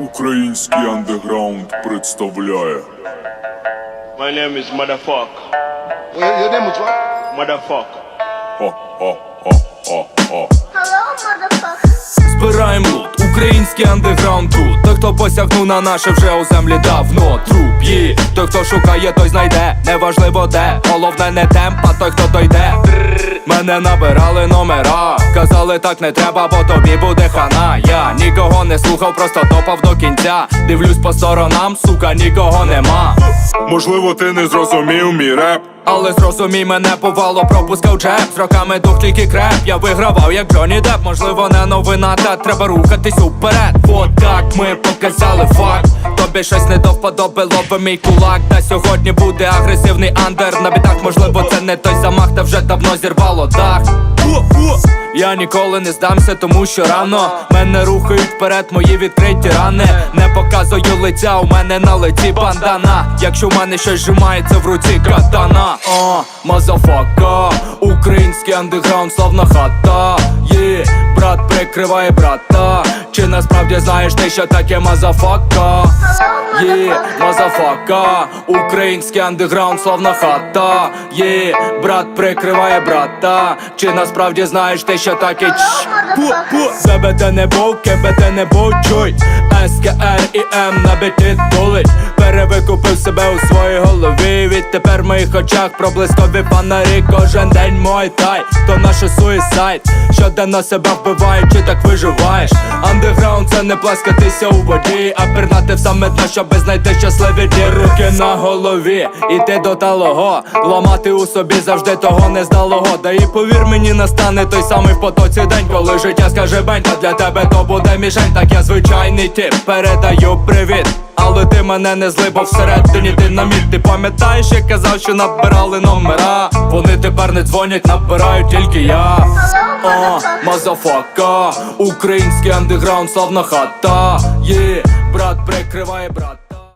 Український андеграунд представляє My name is Motherfuck. Your, your name was what? Motherfuck. Ха-ха-ха-ха-ха Hello, motherfucker. Збираєм лут, український андеграунд тут Той, хто посягнув на наше вже у землі давно Труп є, хто шукає, той знайде. Неважливо де, головне не темп, а той, хто дойде. Мене набирали номера Казали так не треба, бо тобі буде хана Я нікого не слухав, просто топав до кінця. Дивлюсь по сторонам, сука, нікого нема. Можливо, ти не зрозумів мій реп. Але зрозумій мене повало пропускав джеб. З роками дух тільки креп. Я вигравав як Джонні Депп. Можливо не новина, та треба рухатись уперед. От так ми показали факт Тобі щось не до лови мій кулак Та сьогодні буде агресивний андер На бітах, можливо, це не той замах, та вже давно зірвало дах я ніколи не здамся, тому що рано мене рухають вперед, мої відкриті рани. Не показую лиця, у мене на лиці бандана. Якщо в мене щось зжимається в руці катана, о, мазафака, український андеграунд, славна хата. Є, брат прикриває брата. Знаєш ти, що таке мазафака? Є, мазафака, український андеграунд, славна хата. Є, брат прикриває брата. Чи насправді знаєш ти, що таке? ЗБТ не був, КБТ не був, чуй. СКР і М на біті тулить Перевикупив себе у своїй голові. Відтепер в моїх очах проблискові фонарі. Кожен день мой тай, то наше суїсайд. Щоденно себе вбивають, чи так виживаєш? Андеграунд це не плескатися у воді А пірнати в саме дно, щоби знайти щасливі дні Руки на голові, іти до талого. Ламати у собі завжди того не здалого Да і повір мені настане той самий в потоці день Коли життя скаже бень, та для тебе то буде мішень Так я звичайний тип, передаю привіт але ти мене не злибав всередині динаміт Ти пам'ятаєш, я казав, що набирали номера? Вони тепер не дзвонять, набирають тільки я О, мазафака, український андеграунд, славна хата. Є, брат прикриває брата